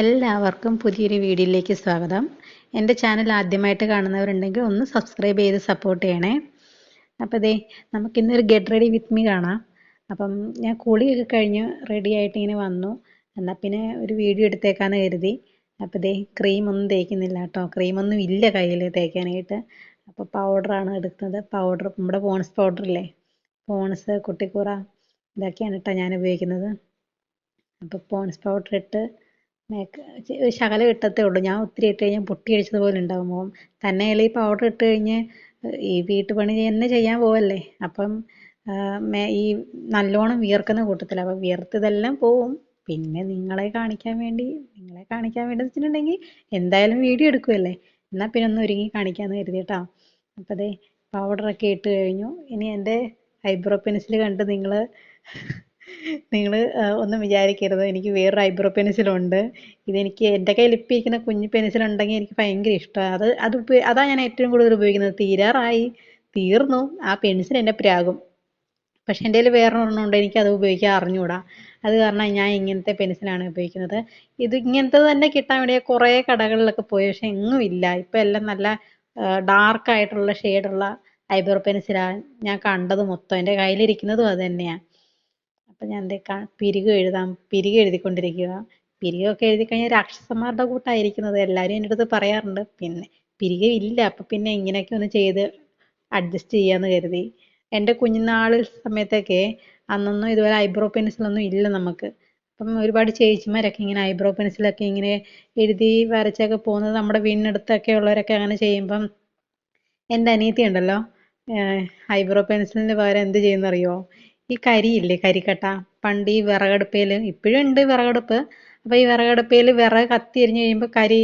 എല്ലാവർക്കും പുതിയൊരു വീഡിയോയിലേക്ക് സ്വാഗതം. എന്റെ ചാനൽ ആദ്യമായിട്ട് കാണുന്നവരുണ്ടെങ്കിൽ ഒന്ന് സബ്സ്ക്രൈബ് ചെയ്ത് സപ്പോർട്ട് ചെയ്യണേ. അപ്പോൾ ദേ നമുക്കിന്നൊരു ഗെറ്റ് റെഡി വിത്ത് മീ കാണാം. അപ്പം ഞാൻ കുളിയൊക്കെ കഴിഞ്ഞ് റെഡി ആയിട്ട് ഇങ്ങനെ വന്നു. എന്നാൽ പിന്നെ ഒരു വീഡിയോ എടുത്തേക്കാന്ന് കരുതി. അപ്പോൾ ദേ ക്രീമൊന്നും തേക്കുന്നില്ല കേട്ടോ. ക്രീമൊന്നും ഇല്ല കയ്യിൽ തേക്കാനായിട്ട്. അപ്പോൾ പൗഡറാണ് എടുക്കുന്നത് പൗഡർ നമ്മുടെ പോൺസ് പൗഡർ ഇല്ലേ? പോൺസ് കുട്ടിക്കൂറ ഇതൊക്കെയാണ് കേട്ടോ ഞാൻ ഉപയോഗിക്കുന്നത്. അപ്പോൾ പോൺസ് പൗഡർ ഇട്ട് ശകലം ഇട്ടത്തേ ഉള്ളൂ. ഞാൻ ഒത്തിരി ഇട്ട് കഴിഞ്ഞാൽ പൊട്ടി അടിച്ചതുപോലെ ഉണ്ടാവും മുഖം തന്നെയല്ല ഈ പൗഡർ ഇട്ട് കഴിഞ്ഞ് ഈ വീട്ടുപണി തന്നെ ചെയ്യാൻ പോവല്ലേ? അപ്പം ഈ നല്ലോണം വിയർക്കുന്ന കൂട്ടത്തിലാണ് അപ്പം വിയർത്ത് ഇതെല്ലാം പോവും. പിന്നെ നിങ്ങളെ കാണിക്കാൻ വേണ്ടി നിങ്ങളെ കാണിക്കാൻ വേണ്ടി വെച്ചിട്ടുണ്ടെങ്കിൽ എന്തായാലും വീഡിയോ എടുക്കുമല്ലേ എന്നാൽ പിന്നെ ഒന്ന് ഒരുങ്ങി കാണിക്കാമെന്ന് കരുതിയിട്ടാ അപ്പം അതെ പൗഡറൊക്കെ ഇട്ട് കഴിഞ്ഞു. ഇനി എന്റെ ഐബ്രോ പെൻസിൽ കണ്ട് നിങ്ങൾ നിങ്ങൾ ഒന്നും വിചാരിക്കരുത്. എനിക്ക് വേറൊരു ഐബ്രോ പെൻസിലുണ്ട് ഇതെനിക്ക് എന്റെ കയ്യിൽ ഇപ്പം ഇരിക്കുന്ന കുഞ്ഞു പെൻസിൽ ഉണ്ടെങ്കിൽ എനിക്ക് ഭയങ്കര ഇഷ്ടമാണ്. അത് അത് അതാണ് ഞാൻ ഏറ്റവും കൂടുതൽ ഉപയോഗിക്കുന്നത്. തീരാറായി തീർന്നു. ആ പെൻസിൽ എന്റെ പ്രാകും പക്ഷേ എന്റെ കയ്യിൽ വേറെ എനിക്ക് അത് ഉപയോഗിക്കാൻ അറിഞ്ഞുകൂടാ അത് കാരണം ഞാൻ ഇങ്ങനത്തെ പെൻസിലാണ് ഉപയോഗിക്കുന്നത്. ഇത് ഇങ്ങനത്തെ തന്നെ കിട്ടാൻ വേണ്ടി കുറേ കടകളിലൊക്കെ പോയി. പക്ഷെ എങ്ങും ഇല്ല. ഇപ്പം എല്ലാം നല്ല ഡാർക്ക് ആയിട്ടുള്ള ഷെയ്ഡുള്ള ഐബ്രോ പെൻസിലാണ് ഞാൻ കണ്ടത് മൊത്തം. എന്റെ കയ്യിലിരിക്കുന്നതും അത് തന്നെയാണ് അപ്പം ഞാൻ എന്തേ പിരിക് എഴുതാം പിരിക് എഴുതിക്കൊണ്ടിരിക്കുക. എഴുതി കഴിഞ്ഞാൽ രാക്ഷസന്മാരുടെ കൂട്ടായിരിക്കുന്നത്. എല്ലാവരും എന്റെ അടുത്ത് പറയാറുണ്ട്. പിന്നെ പിരിക ഇല്ല. അപ്പം പിന്നെ ഇങ്ങനെയൊക്കെ ഒന്ന് ചെയ്ത് അഡ്ജസ്റ്റ് ചെയ്യാന്ന് കരുതി. എന്റെ കുഞ്ഞുനാൾ സമയത്തൊക്കെ അന്നൊന്നും ഇതുപോലെ ഐബ്രോ പെൻസിലൊന്നും ഇല്ല നമുക്ക്. അപ്പം ഒരുപാട് ചേച്ചിമാരൊക്കെ ഇങ്ങനെ ഐബ്രോ പെൻസിലൊക്കെ ഇങ്ങനെ എഴുതി വരച്ചൊക്കെ പോകുന്നത് നമ്മുടെ വീടിനടുത്തൊക്കെ ഉള്ളവരൊക്കെ അങ്ങനെ ചെയ്യുമ്പം എന്റെ അനിയത്തി ഉണ്ടല്ലോ ഐബ്രോ പെൻസിലിന് പകരം എന്ത് ചെയ്യുന്നറിയോ? ഈ കരിയില്ലേ കരിക്കട്ട? പണ്ട് ഈ വിറകടുപ്പയിൽ ഇപ്പോഴും ഉണ്ട് വിറകടുപ്പ്. അപ്പോൾ ഈ വിറകടുപ്പയിൽ വിറക് കത്തി എരിഞ്ഞ് കഴിയുമ്പോൾ കരി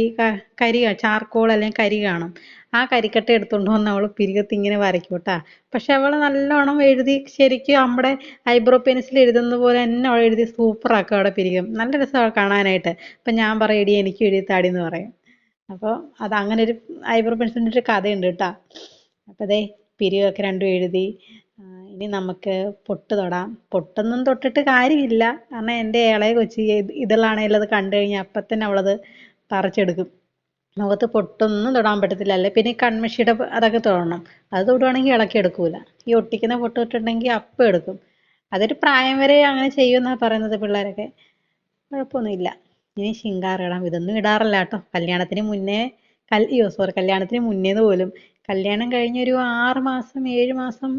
കരി ചാർക്കോൾ അല്ലെങ്കിൽ കരി കാണും. ആ കരിക്കട്ട എടുത്തുകൊണ്ട് വന്ന് അവൾ പിരികത്ത് ഇങ്ങനെ വരയ്ക്കും കേട്ടാ പക്ഷെ അവൾ നല്ലോണം എഴുതി ശരിക്കും നമ്മുടെ ഐബ്രോ പെൻസിൽ എഴുതുന്ന പോലെ തന്നെ അവൾ എഴുതി സൂപ്പറാക്കും അവിടെ പിരികം. നല്ല രസമാണ് കാണാനായിട്ട്. അപ്പം ഞാൻ പറയും എടി എനിക്ക് എഴുതി താടി എന്ന് പറയും. അപ്പോൾ അത് അങ്ങനെ ഒരു ഐബ്രോ പെൻസിലിന്റെ ഒരു കഥയുണ്ട് കേട്ടാ അപ്പോൾ അതേ പിരികൊക്കെ രണ്ടും എഴുതി. ഇനി നമുക്ക് പൊട്ട് തൊടാം. പൊട്ടൊന്നും തൊട്ടിട്ട് കാര്യമില്ല. കാരണം എന്റെ ഇളയ കൊച്ചി ഇതളാണെങ്കിലും അത് കണ്ടു കഴിഞ്ഞാൽ അപ്പം തന്നെ അവളത് പറിച്ചെടുക്കും. മുഖത്ത് പൊട്ടൊന്നും തൊടാൻ പറ്റത്തില്ല. അല്ലെ? പിന്നെ കൺമഷിയുടെ അതൊക്കെ തൊടണം. അത് തൊടുവാണെങ്കിൽ ഇളക്കി എടുക്കൂല. ഈ ഒട്ടിക്കുന്ന പൊട്ട് തൊട്ടിട്ടുണ്ടെങ്കിൽ അപ്പം എടുക്കും. അതൊരു പ്രായം വരെ അങ്ങനെ ചെയ്യുമെന്നാണ് പറയുന്നത് പിള്ളേരൊക്കെ. കുഴപ്പമൊന്നുമില്ല. ഇനി ശിങ്കാരം ഇടാം. ഇതൊന്നും ഇടാറില്ല കേട്ടോ. കല്യാണത്തിന് മുന്നേ അയ്യോ സോറി കല്യാണത്തിന് മുന്നേന്ന് പോലും. കല്യാണം കഴിഞ്ഞൊരു ആറ് മാസം ഏഴ് മാസം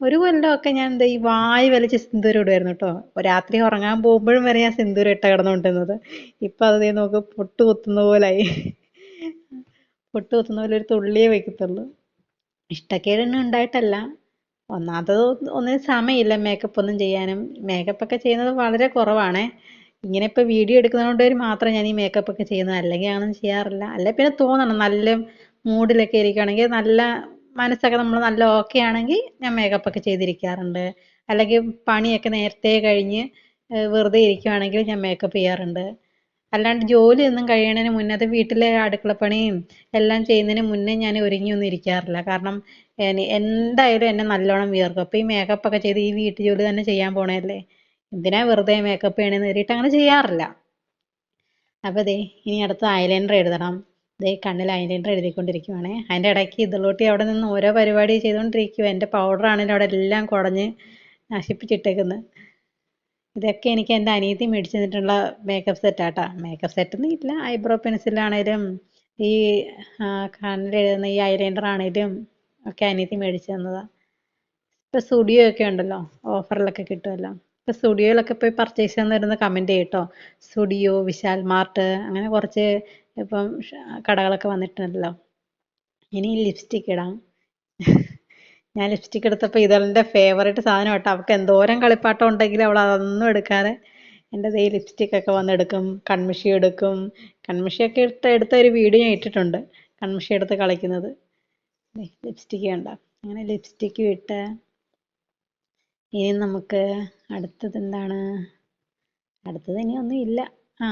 ഒരു കൊല്ലമൊക്കെ ഞാൻ എന്താ ഈ വായി വലിച്ച് സിന്ദൂരം ഇടുമായിരുന്നു കേട്ടോ. രാത്രി ഉറങ്ങാൻ പോകുമ്പോഴും വരെ ഞാൻ സിന്ദൂരം ഇട്ട കിടന്നുകൊണ്ടിരുന്നത്. ഇപ്പം അത് നോക്ക് പൊട്ട് കുത്തുന്ന പോലായി. പൊട്ട് കുത്തുന്ന പോലെ ഒരു തുള്ളിയേ വെക്കത്തുള്ളൂ. ഇഷ്ടക്കേടൊന്നും ഉണ്ടായിട്ടല്ല. ഒന്നാമത് ഒന്നിനും സമയമില്ല മേക്കപ്പ് ഒന്നും ചെയ്യാനും. മേക്കപ്പ് ഒക്കെ ചെയ്യുന്നത് വളരെ കുറവാണ്. ഇങ്ങനെ ഇപ്പോൾ വീഡിയോ എടുക്കുന്നതുകൊണ്ട് മാത്രം ഞാൻ ഈ മേക്കപ്പ് ഒക്കെ ചെയ്യുന്നത്. അല്ലെങ്കിൽ അങ്ങനൊന്നും ചെയ്യാറില്ല. അല്ലെ പിന്നെ തോന്നണം നല്ല മൂഡിലൊക്കെ ഇരിക്കുകയാണെങ്കിൽ നല്ല മനസ്സൊക്കെ നമ്മൾ നല്ല ഓക്കെ ആണെങ്കിൽ ഞാൻ മേക്കപ്പ് ഒക്കെ ചെയ്തിരിക്കാറുണ്ട്. അല്ലെങ്കിൽ പണിയൊക്കെ നേരത്തെ കഴിഞ്ഞ് വെറുതെ ഇരിക്കുവാണെങ്കിൽ ഞാൻ മേക്കപ്പ് ചെയ്യാറുണ്ട്. അല്ലാണ്ട് ജോലിയൊന്നും കഴിയണതിന് മുന്നേ വീട്ടിലെ അടുക്കളപ്പണിയും എല്ലാം ചെയ്യുന്നതിന് മുന്നേ ഞാൻ ഒരുങ്ങി ഒന്നും ഇരിക്കാറില്ല. കാരണം എന്തായാലും എന്നെ നല്ലോണം വിയർക്കും. അപ്പോൾ ഈ മേക്കപ്പ് ഒക്കെ ചെയ്ത് ഈ വീട്ടു ജോലി തന്നെ ചെയ്യാൻ പോണതല്ലേ? എന്തിനാ വെറുതെ മേക്കപ്പ് ചെയ്യണമെന്ന് കയറിയിട്ട് അങ്ങനെ ചെയ്യാറില്ല. അപ്പോൾ ദേ ഇനി അടുത്ത ഐലൈനർ എഴുതണം. ദേ കണ്ണിൽ ഐലൈനർ എഴുതിക്കൊണ്ടിരിക്കുവാണേ. അതിന്റെ ഇടയ്ക്ക് ഇതിലോട്ടി അവിടെ നിന്ന് ഓരോ പരിപാടി ചെയ്തുകൊണ്ടിരിക്കുക എന്റെ പൗഡർ ആണെങ്കിലും അവിടെ എല്ലാം കുടഞ്ഞ് നശിപ്പിച്ചിട്ടേക്കുന്നത് ഇതൊക്കെ എനിക്ക് എന്റെ അനിയത്തി മേടിച്ചു തന്നിട്ടുള്ള മേക്കപ്പ് സെറ്റാട്ടാ മേക്കപ്പ് സെറ്റ് ഒന്നും ഇല്ല. ഐബ്രോ പെൻസിലാണേലും ഈ കണ്ണിൽ എഴുതുന്ന ഈ ഐലൈനർ ആണേലും ഒക്കെ അനിയത്തി മേടിച്ചു തന്നതാണ് ഇപ്പോൾ സ്റ്റുഡിയോ ഒക്കെ ഉണ്ടല്ലോ. ഓഫറിലൊക്കെ കിട്ടുമല്ലോ ഇപ്പോൾ സ്റ്റുഡിയോയിലൊക്കെ പോയി പർച്ചേസ് ചെയ്യാൻ വരുന്ന കമന്റ് ചെയ്യട്ടോ സ്റ്റുഡിയോ വിശാൽ മാർട്ട് അങ്ങനെ കുറച്ച് ഇപ്പം കടകളൊക്കെ വന്നിട്ടുണ്ടല്ലോ. ഇനി ലിപ്സ്റ്റിക് ഇടാം. ഞാൻ ലിപ്സ്റ്റിക് എടുത്തപ്പോൾ ഇതളിന്റെ ഫേവറേറ്റ് സാധനം കേട്ടോ. അവൾക്ക് എന്തോരം കളിപ്പാട്ടം ഉണ്ടെങ്കിലും അവൾ അതൊന്നും എടുക്കാതെ എന്റെ ഈ ലിപ്സ്റ്റിക് ഒക്കെ വന്നെടുക്കും കൺമിഷി എടുക്കും. കൺമഷിയൊക്കെ എടുത്ത് എടുത്ത ഒരു വീഡിയോ ഞാൻ ഇട്ടിട്ടുണ്ട്. കൺമിഷി എടുത്ത് കളിക്കുന്നത്. ലിപ്സ്റ്റിക് കണ്ട. അങ്ങനെ ലിപ്സ്റ്റിക്ക് ഇട്ട് ഇനി നമുക്ക് അടുത്തത് എന്താണ്? അടുത്തത് ഇനി ഒന്നും ഇല്ല. ആ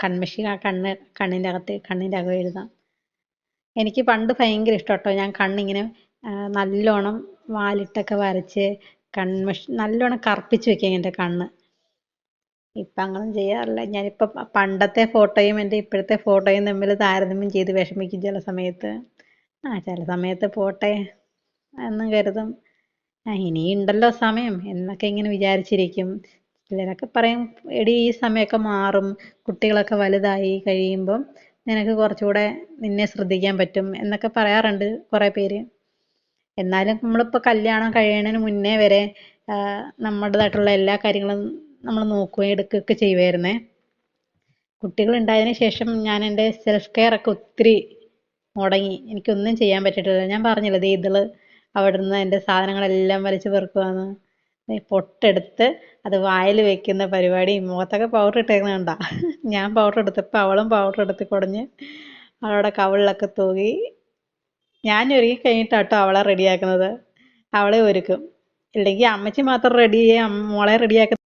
കൺമഷി ആ കണ്ണ് കണ്ണിന്റെ അകത്ത് കണ്ണിന്റെ അകം എഴുതാം. എനിക്ക് പണ്ട് ഭയങ്കര ഇഷ്ടം കേട്ടോ ഞാൻ കണ്ണിങ്ങനെ നല്ലോണം വാലിട്ടൊക്കെ വരച്ച് കൺമഷി നല്ലോണം കറുപ്പിച്ച് വെക്കും എന്റെ കണ്ണ്. ഇപ്പം അങ്ങനെ ചെയ്യാറില്ല. ഞാനിപ്പോൾ പണ്ടത്തെ ഫോട്ടോയും എന്റെ ഇപ്പോഴത്തെ ഫോട്ടോയും തമ്മിൽ താരതമ്യം ചെയ്ത് വിഷമിക്കും ചില സമയത്ത്. ആ ചില സമയത്ത് പോട്ടെ എന്നും കരുതും. ആ ഇനിയുണ്ടല്ലോ സമയം. എന്നൊക്കെ ഇങ്ങനെ വിചാരിച്ചിരിക്കും. ചിലരൊക്കെ പറയും എടി ഈ സമയമൊക്കെ മാറും കുട്ടികളൊക്കെ വലുതായി കഴിയുമ്പം നിനക്ക് കുറച്ചുകൂടെ നിന്നെ ശ്രദ്ധിക്കാൻ പറ്റും എന്നൊക്കെ പറയാറുണ്ട് കുറേ പേര്. എന്നാലും നമ്മളിപ്പോൾ കല്യാണം കഴിയണതിന് മുന്നേ വരെ നമ്മുടേതായിട്ടുള്ള എല്ലാ കാര്യങ്ങളും നമ്മൾ നോക്കുകയും എടുക്കുകയൊക്കെ ചെയ്യുമായിരുന്നേ കുട്ടികൾ ഉണ്ടായതിനു ശേഷം ഞാൻ എന്റെ സെൽഫ് കെയർ ഒക്കെ ഒത്തിരി മുടങ്ങി. എനിക്കൊന്നും ചെയ്യാൻ പറ്റിയിട്ടില്ല. ഞാൻ പറഞ്ഞില്ലേ ദേ ഇതിൾ അവിടുന്ന് എന്റെ സാധനങ്ങളെല്ലാം വലിച്ചു പെറുക്കുവാന്ന്. പൊട്ടെടുത്ത് അത് വായിൽ വെക്കുന്ന പരിപാടി മുഖത്തൊക്കെ പൗഡർ ഇട്ടേക്കുന്ന കണ്ട. ഞാൻ പൗഡർ എടുത്തപ്പോൾ അവളും പൗഡർ എടുത്ത് കുടഞ്ഞ് അവളുടെ കവിളിലൊക്കെ തൂകി ഞാൻ ഒരുങ്ങി കഴിഞ്ഞിട്ടാട്ടോ അവളെ റെഡിയാക്കുന്നത് അവളെ ഒരുക്കും. ഇല്ലെങ്കിൽ അമ്മച്ചി മാത്രം റെഡി ചെയ്യേ മോളെ റെഡിയാക്കുന്ന